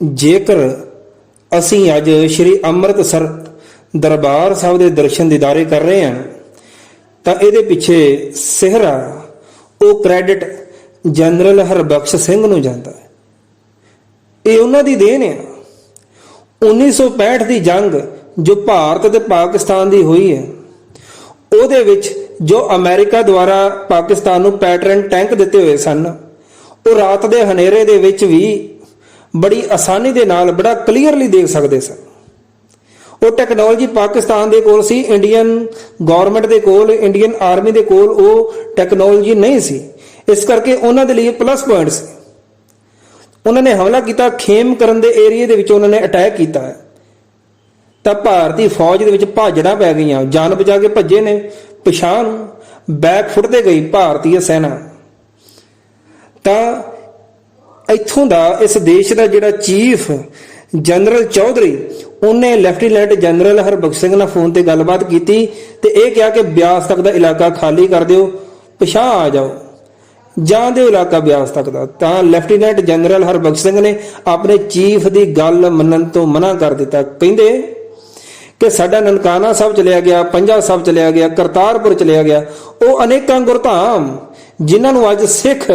ਜੇਕਰ ਅਸੀਂ ਅੱਜ ਸ੍ਰੀ ਅੰਮ੍ਰਿਤਸਰ ਦਰਬਾਰ ਸਾਹਿਬ ਦੇ ਦਰਸ਼ਨ ਦੀਦਾਰੇ ਕਰ ਰਹੇ ਹਾਂ, ਤਾਂ ਇਹਦੇ ਪਿੱਛੇ ਸਿਹਰਾ, ਉਹ ਕ੍ਰੈਡਿਟ ਜਨਰਲ ਹਰਬਖਸ਼ ਸਿੰਘ ਨੂੰ ਜਾਂਦਾ ਹੈ। ਇਹ ਉਹਨਾਂ ਦੀ ਦੇਣ ਹੈ। 1965 ਦੀ ਜੰਗ ਜੋ ਭਾਰਤ ਤੇ ਪਾਕਿਸਤਾਨ ਦੀ ਹੋਈ ਹੈ, ਉਹਦੇ ਵਿੱਚ ਜੋ ਅਮਰੀਕਾ ਦੁਆਰਾ ਪਾਕਿਸਤਾਨ ਨੂੰ ਪੈਟਰਨ ਟੈਂਕ ਦਿੱਤੇ ਹੋਏ ਸਨ, ਉਹ ਰਾਤ ਦੇ ਹਨੇਰੇ ਦੇ ਵਿੱਚ ਵੀ ਬੜੀ ਆਸਾਨੀ ਦੇ ਨਾਲ, ਬੜਾ ਕਲੀਅਰਲੀ ਦੇਖ ਸਕਦੇ ਸਨ ਉਹ ਟੈਕਨੋਲੋਜੀ ਪਾਕਿਸਤਾਨ ਦੇ ਕੋਲ ਸੀ ਇੰਡੀਅਨ ਗਵਰਨਮੈਂਟ ਦੇ ਕੋਲ ਇੰਡੀਅਨ ਆਰਮੀ ਦੇ ਕੋਲ ਉਹ ਟੈਕਨੋਲੋਜੀ ਨਹੀਂ ਸੀ। ਇਸ ਕਰਕੇ ਉਹਨਾਂ ਦੇ ਲਈ ਪਲੱਸ ਪੁਆਇੰਟ ਸੀ। ਉਹਨਾਂ ਨੇ ਹਮਲਾ ਕੀਤਾ, ਖੇਮ ਕਰਨ ਦੇ ਏਰੀਆ ਦੇ ਵਿੱਚ ਉਹਨਾਂ ਨੇ ਅਟੈਕ ਕੀਤਾ ਤਾਂ ਭਾਰਤੀ ਫੌਜ ਦੇ ਵਿੱਚ ਭਾਜੜਾਂ ਪੈ ਗਈਆਂ, ਜਾਨ ਬਚਾ ਕੇ ਭੱਜੇ ਨੇ। ਪਛਾਣ ਬੈਕ ਫੁੱਟਦੇ ਗਈ ਭਾਰਤੀ ਸੈਨਾ। ਤਾਂ ਇੱਥੋਂ ਦਾ ਇਸ ਦੇਸ਼ ਦਾ ਜਿਹੜਾ ਚੀਫ ਜਨਰਲ ਚੌਧਰੀ, ਉਹਨੇ ਲੈਫਟੀਨੈਂਟ ਜਨਰਲ ਹਰਬਖਸ਼ ਸਿੰਘ ਨਾਲ ਫੋਨ ਤੇ ਗੱਲਬਾਤ ਕੀਤੀ ਤੇ ਇਹ ਕਿਹਾ ਕਿ ਬਿਆਸ ਤੱਕ ਦਾ ਇਲਾਕਾ ਖਾਲੀ ਕਰ ਦਿਓ ਪਿਛਾਂ ਆ ਜਾਓ। ਜਾਂ ਦਿਓ ਇਲਾਕਾ ਬਿਆਸ ਤੱਕ ਦਾ। ਤਾਂ ਲੈਫਟੀਨੈਂਟ ਜਨਰਲ ਹਰਬਖਸ਼ ਸਿੰਘ ਨੇ ਆਪਣੇ ਚੀਫ ਦੀ ਗੱਲ ਮੰਨਣ ਤੋਂ ਮਨਾ ਕਰ ਦਿੱਤਾ। ਕਹਿੰਦੇ ਕਿ ਸਾਡਾ ਨਨਕਾਣਾ ਸਾਹਿਬ ਚਲਿਆ ਗਿਆ, ਪੰਜਾ ਸਾਹਿਬ ਚਲਿਆ ਗਿਆ, ਕਰਤਾਰਪੁਰ ਚਲਿਆ ਗਿਆ। ਉਹ ਅਨੇਕਾਂ ਗੁਰਧਾਮ ਜਿਨ੍ਹਾਂ ਨੂੰ ਅੱਜ ਸਿੱਖ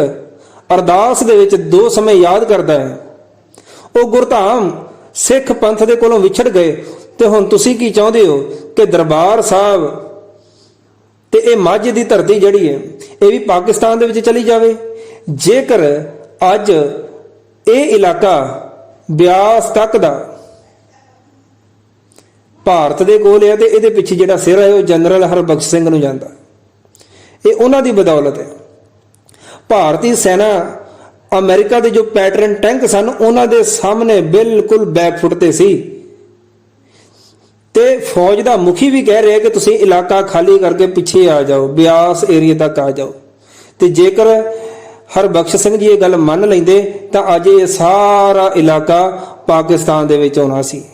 ਅਰਦਾਸ ਦੇ ਵਿੱਚ ਦੋ ਸਮੇਂ ਯਾਦ ਕਰਦਾ ਹੈ। ਉਹ ਗੁਰਧਾਮ ਸਿੱਖ ਪੰਥ ਦੇ ਕੋਲੋਂ ਵਿਛੜ ਗਏ ਤੇ ਹੁਣ ਤੁਸੀਂ ਕੀ ਚਾਹੁੰਦੇ ਹੋ ਕਿ ਦਰਬਾਰ ਸਾਹਿਬ ਤੇ ਇਹ ਮੱਝ ਦੀ ਧਰਤੀ ਜਿਹੜੀ ਹੈ, ਇਹ ਵੀ ਪਾਕਿਸਤਾਨ ਦੇ ਵਿੱਚ ਚਲੀ ਜਾਵੇ? ਜੇਕਰ ਅੱਜ ਇਹ ਇਲਾਕਾ ਬਿਆਸ ਤੱਕ ਦਾ ਭਾਰਤ ਦੇ ਕੋਲ ਹੈ ਤੇ ਇਹਦੇ ਪਿੱਛੇ ਜਿਹੜਾ ਸਿਰ ਹੈ, ਉਹ ਜਨਰਲ ਹਰਬਖਸ਼ ਸਿੰਘ ਨੂੰ ਜਾਂਦਾ। ਇਹ ਉਹਨਾਂ ਦੀ ਬਦੌਲਤ ਹੈ। ਭਾਰਤੀ ਸੈਨਾ ਅਮਰੀਕਾ ਦੇ ਜੋ ਪੈਟਰਨ ਟੈਂਕ ਸਨ, ਉਹਨਾਂ ਦੇ ਸਾਹਮਣੇ ਬਿਲਕੁਲ ਬੈਕ ਤੇ ਸੀ। ਤੇ ਫੌਜ ਦਾ ਮੁਖੀ ਵੀ ਕਹਿ ਰਿਹਾ ਕਿ ਤੁਸੀਂ ਇਲਾਕਾ ਖਾਲੀ ਕਰਕੇ ਪਿੱਛੇ ਆ ਜਾਓ, ਬਿਆਸ ਏਰੀਆ ਤੱਕ ਆ ਜਾਓ। ਤੇ ਜੇਕਰ ਹਰਬਖਸ਼ ਸਿੰਘ ਜੀ ਇਹ ਗੱਲ ਮੰਨ ਲੈਂਦੇ, ਤਾਂ ਅੱਜ ਇਹ ਸਾਰਾ ਇਲਾਕਾ ਪਾਕਿਸਤਾਨ ਦੇ ਵਿੱਚ ਆਉਣਾ ਸੀ।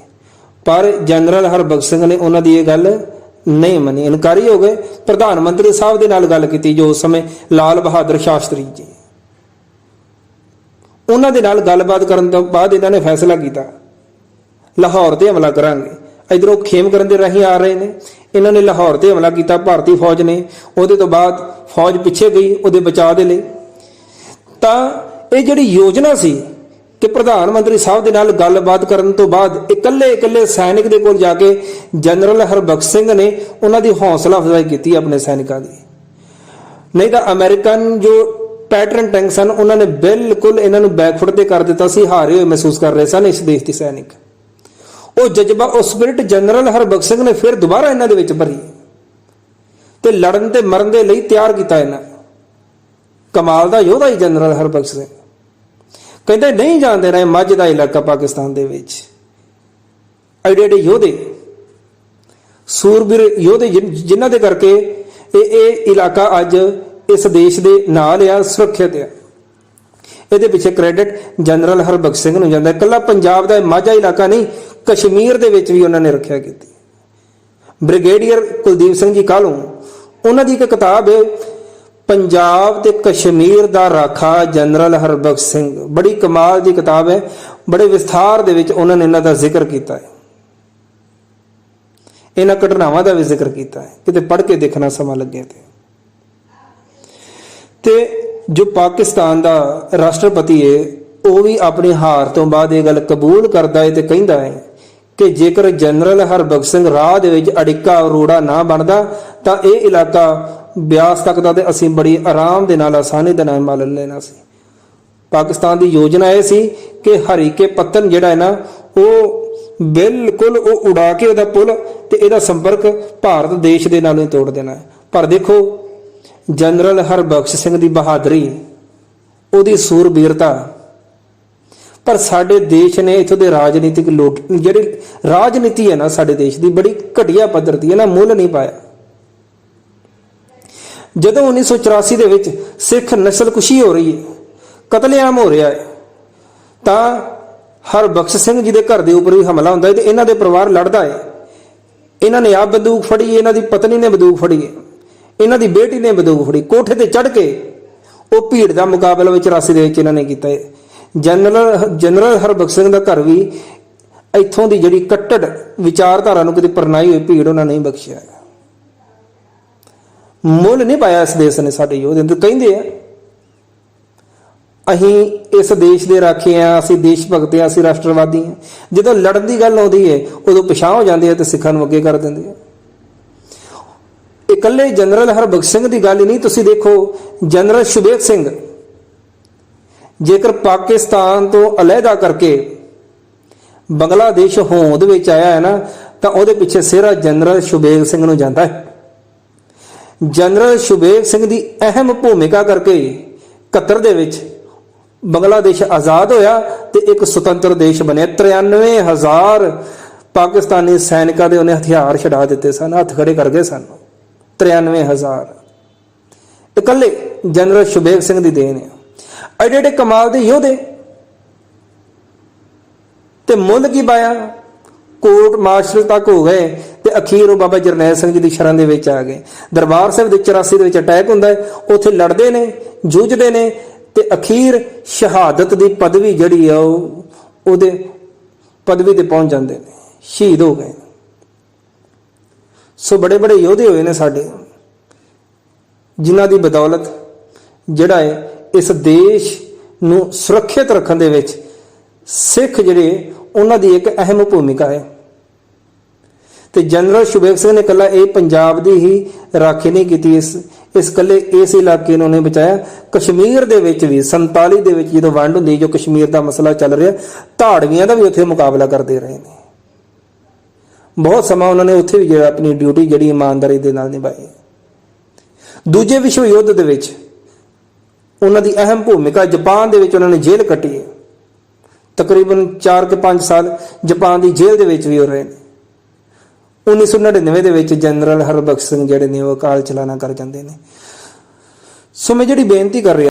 ਪਰ ਜਨਰਲ ਹਰਬਖਸ਼ ਸਿੰਘ ਨੇ ਉਹਨਾਂ ਦੀ ਇਹ ਗੱਲ ਨਹੀਂ ਮੰਨੀ, ਇਨਕਾਰੀ ਹੋ ਗਏ। ਪ੍ਰਧਾਨ ਮੰਤਰੀ ਸਾਹਿਬ ਦੇ ਨਾਲ ਗੱਲ ਕੀਤੀ, ਜੋ ਉਸ ਸਮੇਂ ਲਾਲ ਬਹਾਦਰ ਸ਼ਾਸਤਰੀ ਜੀ। ਉਹਨਾਂ ਦੇ ਨਾਲ ਗੱਲਬਾਤ ਕਰਨ ਤੋਂ ਬਾਅਦ ਇਹਨਾਂ ਨੇ ਫੈਸਲਾ ਕੀਤਾ, ਲਾਹੌਰ ਤੇ ਹਮਲਾ ਕਰਾਂਗੇ। ਇਧਰੋਂ ਖੇਮ ਕਰਨ ਦੇ ਰਾਹੀਂ ਆ ਰਹੇ ਨੇ। ਇਹਨਾਂ ਨੇ ਲਾਹੌਰ ਤੇ ਹਮਲਾ ਕੀਤਾ, ਭਾਰਤੀ ਫੌਜ ਨੇ। ਉਹਦੇ ਤੋਂ ਬਾਅਦ ਫੌਜ ਪਿੱਛੇ ਗਈ, ਉਹਦੇ ਬਚਾਅ ਦੇ ਲਈ। ਤਾਂ ਇਹ ਜਿਹੜੀ ਯੋਜਨਾ ਸੀ ਕਿ ਪ੍ਰਧਾਨ ਮੰਤਰੀ ਸਾਹਿਬ ਦੇ ਨਾਲ ਗੱਲਬਾਤ ਕਰਨ ਤੋਂ ਬਾਅਦ ਇਕੱਲੇ ਇਕੱਲੇ ਸੈਨਿਕ ਦੇ ਕੋਲ ਜਾ ਕੇ ਜਨਰਲ ਹਰਬਖਸ਼ ਸਿੰਘ ਨੇ ਉਹਨਾਂ ਦੀ ਹੌਸਲਾ ਅਫਜ਼ਾਈ ਕੀਤੀ ਆਪਣੇ ਸੈਨਿਕਾਂ ਦੀ। ਨਹੀਂ ਤਾਂ ਅਮਰੀਕਨ ਜੋ ਪੈਟਰਨ ਟੈਂਕ ਸਨ, ਉਹਨਾਂ ਨੇ ਬਿਲਕੁਲ ਇਹਨਾਂ ਨੂੰ ਬੈਕਫੁੱਟ ਤੇ ਕਰ ਦਿੱਤਾ ਸੀ, ਹਾਰੇ ਹੋਏ ਮਹਿਸੂਸ ਕਰ ਰਹੇ ਸਨ ਇਸ ਦੇਸ਼ ਦੇ ਸੈਨਿਕ। ਉਹ ਜਜ਼ਬਾ, ਉਹ ਸਪਿਰਿਟ ਜਨਰਲ ਹਰਬਖਸ਼ ਸਿੰਘ ਨੇ ਫਿਰ ਦੁਬਾਰਾ ਇਹਨਾਂ ਦੇ ਵਿੱਚ ਭਰੀ ਤੇ ਲੜਨ ਤੇ ਮਰਨ ਦੇ ਲਈ ਤਿਆਰ ਕੀਤਾ ਇਹਨਾਂ। ਕਮਾਲ ਦਾ ਯੋਧਾ ਹੀ ਜਨਰਲ ਹਰਬਖਸ਼ ਸਿੰਘ। ਕਹਿੰਦੇ ਨਹੀਂ ਜਾਣਦੇ ਰਹੇ ਮੱਝ ਦਾ ਇਲਾਕਾ ਪਾਕਿਸਤਾਨ ਦੇ ਵਿੱਚ। ਐਡੇ ਐਡੇ ਯੋਧੇ, ਸੂਰਬੀਰ ਯੋਧੇ ਜਿਨ੍ਹਾਂ ਦੇ ਕਰਕੇ ਇਹ ਇਹ ਇਲਾਕਾ ਅੱਜ ਇਸ ਦੇਸ਼ ਦੇ ਨਾਲ ਆ, ਸੁਰੱਖਿਅਤ ਆ। ਇਹਦੇ ਪਿੱਛੇ ਕ੍ਰੈਡਿਟ ਜਨਰਲ ਹਰਬਖਸ਼ ਸਿੰਘ ਨੂੰ ਜਾਂਦਾ। ਇਕੱਲਾ ਪੰਜਾਬ ਦਾ ਇਹ ਮਾਝਾ ਇਲਾਕਾ ਨਹੀਂ, ਕਸ਼ਮੀਰ ਦੇ ਵਿੱਚ ਵੀ ਉਹਨਾਂ ਨੇ ਰੱਖਿਆ ਕੀਤੀ। ਬ੍ਰਿਗੇਡੀਅਰ ਕੁਲਦੀਪ ਸਿੰਘ ਜੀ ਕਾਹਲੋਂ? ਉਹਨਾਂ ਦੀ ਇੱਕ ਕਿਤਾਬ ਹੈ ਪੰਜਾਬ ਤੇ ਕਸ਼ਮੀਰ ਦਾ ਰਾਖਾ ਜਨਰਲ ਹਰਬਖਸ਼ ਸਿੰਘ। ਬੜੀ ਕਮਾਲ ਦੀ ਕਿਤਾਬ ਹੈ। ਬੜੇ ਵਿਸਥਾਰ ਦੇ ਵਿੱਚ ਉਹਨਾਂ ਨੇ ਇਹਨਾਂ ਦਾ ਜ਼ਿਕਰ ਕੀਤਾ ਹੈ। ਇਹਨਾਂ ਘਟਨਾਵਾਂ ਦਾ ਵੀ ਜ਼ਿਕਰ ਕੀਤਾ ਹੈ। ਕਿਤੇ ਪੜ੍ਹ ਕੇ ਦੇਖਣਾ ਸਮਾਂ ਲੱਗੇ ਤੇ। ਤੇ ਜੋ ਪਾਕਿਸਤਾਨ ਦਾ ਰਾਸ਼ਟਰਪਤੀ ਹੈ, ਉਹ ਵੀ ਆਪਣੀ ਹਾਰ ਤੋਂ ਬਾਅਦ ਇਹ ਗੱਲ ਕਬੂਲ ਕਰਦਾ ਹੈ ਤੇ ਕਹਿੰਦਾ ਹੈ ਕਿ ਜੇਕਰ ਜਨਰਲ ਹਰਬਖਸ਼ ਸਿੰਘ ਰਾਹ ਦੇ ਵਿੱਚ ਅੜਿੱਕਾ ਰੋੜਾ ਨਾ ਬਣਦਾ, ਤਾਂ ਇਹ ਇਲਾਕਾ ਬਿਆਸ ਤੱਕ ਦਾ ਤੇ ਅਸੀਂ ਬੜੀ ਆਰਾਮ ਦੇ ਨਾਲ ਆਸਾਨੀ ਦੇ ਨਾਲ ਮਾਲ ਲੈਣਾ ਸੀ। ਪਾਕਿਸਤਾਨ ਦੀ ਯੋਜਨਾ ਇਹ ਸੀ ਕਿ ਹਰੀਕੇ ਪੱਤਨ ਜਿਹੜਾ ਹੈ ਨਾ, ਉਹ ਬਿਲਕੁਲ ਉਹ ਉਡਾ ਕੇ ਉਹਦਾ ਪੁਲ ਤੇ ਇਹਦਾ ਸੰਪਰਕ ਭਾਰਤ ਦੇਸ਼ ਦੇ ਨਾਲ ਹੀ ਤੋੜ ਦੇਣਾ ਪਰ ਦੇਖੋ, ਜਨਰਲ ਹਰਬਖਸ਼ ਸਿੰਘ ਦੀ ਬਹਾਦਰੀ, ਉਹਦੀ ਸੂਰਬੀਰਤਾ, ਪਰ ਸਾਡੇ ਦੇਸ਼ ਨੇ ਇਥੋਂ ਦੇ ਰਾਜਨੀਤਿਕ ਲੋਕ, ਜਿਹੜੀ ਰਾਜਨੀਤੀ ਹੈ ਨਾ ਸਾਡੇ ਦੇਸ਼ ਦੀ, ਬੜੀ ਘਟੀਆ ਪੱਧਰ ਦੀ ਹੈ ਨਾ, ਮੁੱਲ ਨਹੀਂ ਪਾਇਆ। ਜਦੋਂ 1984 ਦੇ ਵਿੱਚ ਸਿੱਖ ਨਸਲਕੁਸ਼ੀ ਹੋ ਰਹੀ ਹੈ ਕਤਲੇਆਮ ਹੋ ਰਿਹਾ ਹੈ, ਤਾਂ ਹਰਬਖਸ਼ ਸਿੰਘ ਜੀ ਦੇ ਘਰ ਦੇ ਉੱਪਰ ਵੀ ਹਮਲਾ ਹੁੰਦਾ ਹੈ ਤੇ ਇਹਨਾਂ ਦੇ ਪਰਿਵਾਰ ਲੜਦਾ ਹੈ। ਇਹਨਾਂ ਨੇ ਆਪ ਬੰਦੂਕ ਫੜੀ ਇਹਨਾਂ ਦੀ ਪਤਨੀ ਨੇ ਬੰਦੂਕ ਫੜੀ ਇਹਨਾਂ ਦੀ ਬੇਟੀ ਨੇ ਬੰਦੂਕ ਫੜੀ, ਕੋਠੇ ਤੇ ਚੜ ਕੇ ਉਹ ਭੀੜ ਦਾ ਮੁਕਾਬਲਾ ਵਿੱਚ ਰਾਸੀ ਦੇ ਵਿੱਚ ਇਹਨਾਂ ਨੇ ਕੀਤਾ ਹੈ। ਜਨਰਲ ਜਨਰਲ ਹਰਬਖਸ਼ ਸਿੰਘ ਦਾ ਘਰ ਵੀ ਇੱਥੋਂ ਦੀ ਜਿਹੜੀ ਕੱਟੜ ਵਿਚਾਰਧਾਰਾ ਨੂੰ ਕਿਤੇ ਪਰਨਾਈ ਹੋਈ ਭੀੜ ਉਹਨਾਂ ਨਹੀਂ ਬਖਸ਼ਿਆ ਮੁੱਲ ਨਹੀਂ ਪਾਇਆ ਇਸ ਦੇਸ਼ ਨੇ ਸਾਡੇ ਯੋਧੇ ਨੂੰ। ਕਹਿੰਦੇ ਆ, ਅਸੀਂ ਇਸ ਦੇਸ਼ ਦੇ ਰਾਖੇ ਆ, ਅਸੀਂ ਦੇਸ਼ ਭਗਤ ਆ, ਅਸੀਂ ਰਾਸ਼ਟਰਵਾਦੀ ਆ। ਜਦੋਂ ਲੜਨ ਦੀ ਗੱਲ ਆਉਂਦੀ ਹੈ ਉਦੋਂ ਪਛਾਣ ਹੋ ਜਾਂਦੇ ਆ ਤੇ ਸਿੱਖਾਂ ਨੂੰ ਅੱਗੇ ਕਰ ਦਿੰਦੇ ਆ। ਇਕੱਲੇ ਜਨਰਲ ਹਰਬਖਸ਼ ਸਿੰਘ ਦੀ ਗੱਲ ਨਹੀਂ, ਤੁਸੀਂ ਦੇਖੋ, ਜਨਰਲ ਸ਼ੁਭੇਗ ਸਿੰਘ, ਜੇਕਰ ਪਾਕਿਸਤਾਨ ਤੋਂ ਅਲੱਗਾ ਕਰਕੇ ਬੰਗਲਾਦੇਸ਼ ਹੋਂਦ ਵਿੱਚ ਆਇਆ ਹੈ ਨਾ, ਤਾਂ ਉਹਦੇ ਪਿੱਛੇ ਸਿਹਰਾ ਜਨਰਲ ਸ਼ੁਭੇਗ ਸਿੰਘ ਨੂੰ ਜਾਂਦਾ ਹੈ। ਜਨਰਲ ਸੁਬੇਗ ਸਿੰਘ ਦੀ ਅਹਿਮ ਭੂਮਿਕਾ ਕਰਕੇ 71 ਦੇ ਵਿੱਚ ਬੰਗਲਾਦੇਸ਼ ਆਜ਼ਾਦ ਹੋਇਆ ਤੇ ਇੱਕ ਸੁਤੰਤਰ ਦੇਸ਼ ਬਣਿਆ। 93000 ਪਾਕਿਸਤਾਨੀ ਸੈਨਿਕਾਂ ਦੇ ਉਹਨੇ ਹਥਿਆਰ ਛਡਾ ਦਿੱਤੇ ਸਨ, ਹੱਥ ਖੜੇ ਕਰ ਗਏ ਸਨ। 93000 ਇਕੱਲੇ ਜਨਰਲ ਸੁਬੇਗ ਸਿੰਘ ਦੀ ਦੇਣ ਹੈ। ਐਡੇ ਐਡੇ ਕਮਾਲ ਦੇ ਯੋਧੇ ਤੇ ਮੁੱਲ ਕੀ ਪਾਇਆ? ਕੋਰਟ ਮਾਰਸ਼ਲ ਤੱਕ ਹੋ ਗਏ। ਤੇ ਅਖੀਰ ਉਹ ਬਾਬਾ ਜਰਨੈਲ ਸਿੰਘ ਜੀ ਦੀ ਸ਼ਰਨ ਦੇ ਵਿੱਚ ਆ ਗਏ। ਦਰਬਾਰ ਸਾਹਿਬ ਦੇ 84 ਦੇ ਵਿੱਚ ਅਟੈਕ ਹੁੰਦਾ ਹੈ, ਉੱਥੇ ਲੜਦੇ ਨੇ, ਜੂਝਦੇ ਨੇ ਤੇ ਅਖੀਰ ਸ਼ਹਾਦਤ ਦੀ ਪਦਵੀ ਜਿਹੜੀ ਆ ਉਹ ਉਹਦੇ ਪਦਵੀ ਤੇ ਪਹੁੰਚ ਜਾਂਦੇ ਨੇ, ਸ਼ਹੀਦ ਹੋ ਗਏ ਸੋ ਬੜੇ ਬੜੇ ਯੋਧੇ ਹੋਏ ਨੇ ਸਾਡੇ, ਜਿਨ੍ਹਾਂ ਦੀ ਬਦੌਲਤ ਜਿਹੜਾ ਹੈ, ਇਸ ਦੇਸ਼ ਨੂੰ ਸੁਰੱਖਿਅਤ ਰੱਖਣ ਦੇ ਵਿੱਚ ਸਿੱਖ ਜਿਹੜੇ, ਉਹਨਾਂ ਦੀ ਇੱਕ ਅਹਿਮ ਭੂਮਿਕਾ ਹੈ। ਤੇ ਜਨਰਲ ਸ਼ੁਭੇਗ ਸਿੰਘ ਨੇ ਕੱਲਾ ਇਹ ਪੰਜਾਬ ਦੀ ਹੀ ਰਾਖੀ ਨਹੀਂ ਕੀਤੀ, ਇਸ ਇਸ ਕੱਲੇ ਇਸ ਇਲਾਕੇ ਨੂੰ ਉਹਨੇ ਬਚਾਇਆ। ਕਸ਼ਮੀਰ ਦੇ ਵਿੱਚ ਵੀ 47 ਦੇ ਵਿੱਚ ਜਦੋਂ ਵੰਡ ਹੁੰਦੀ, ਜੋ ਕਸ਼ਮੀਰ ਦਾ ਮਸਲਾ ਚੱਲ ਰਿਹਾ, ਧਾੜਵੀਆਂ ਦਾ ਵੀ ਉੱਥੇ ਮੁਕਾਬਲਾ ਕਰਦੇ ਰਹੇ ਨੇ। ਬਹੁਤ ਸਮਾਂ ਉਹਨਾਂ ਨੇ ਉੱਥੇ ਵੀ ਜਿਹੜਾ ਆਪਣੀ ਡਿਊਟੀ ਜਿਹੜੀ ਇਮਾਨਦਾਰੀ ਦੇ ਨਾਲ ਨਿਭਾਈ। ਦੂਜੇ ਵਿਸ਼ਵ ਯੁੱਧ ਦੇ ਵਿੱਚ ਉਹਨਾਂ ਦੀ ਅਹਿਮ ਭੂਮਿਕਾ ਜਾਪਾਨ ਦੇ ਵਿੱਚ ਉਹਨਾਂ ਨੇ ਜੇਲ੍ਹ ਕੱਟੀ। ਹੈ ਤਕਰੀਬਨ 4 ਕੇ 5 ਸਾਲ ਜਾਪਾਨ ਦੀ ਜੇਲ੍ਹ ਦੇ ਵਿੱਚ ਵੀ ਉਹ ਰਹੇ ਨੇ। 1999 ਦੇ ਵਿੱਚ ਜਨਰਲ ਹਰਬਖਸ਼ ਸਿੰਘ ਜਿਹੜੇ ਨੇ ਉਹ ਅਕਾਲ ਚਲਾਣਾ ਕਰ ਜਾਂਦੇ ਨੇ। ਸੋ ਮੈਂ ਜਿਹੜੀ ਬੇਨਤੀ ਕਰ ਰਿਹਾ